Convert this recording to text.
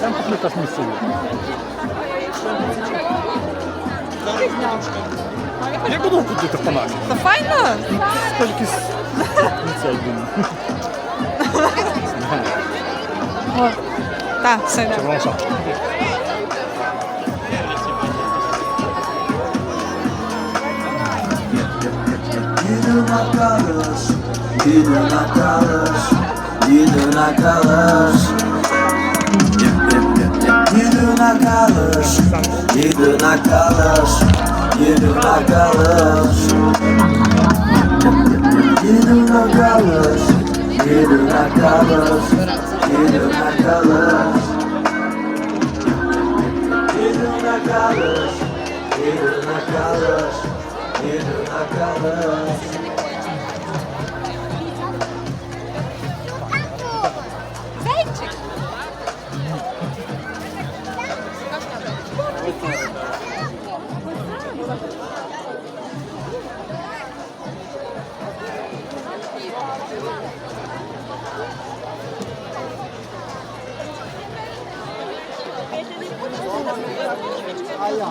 Там пахнуть місцеві. Як буду ходити в Панамі? Та файно? Це цей, блін. О, так, все шапка. Yine nakalış, Yılına kalır Yılına kalır. Yılına kalır Yılına kalır. Yılına kalır. Yılına kalır Yılına kalır. Yılına kalır Yılına kalır. Yılına kalır Yılına kalır. আয়া।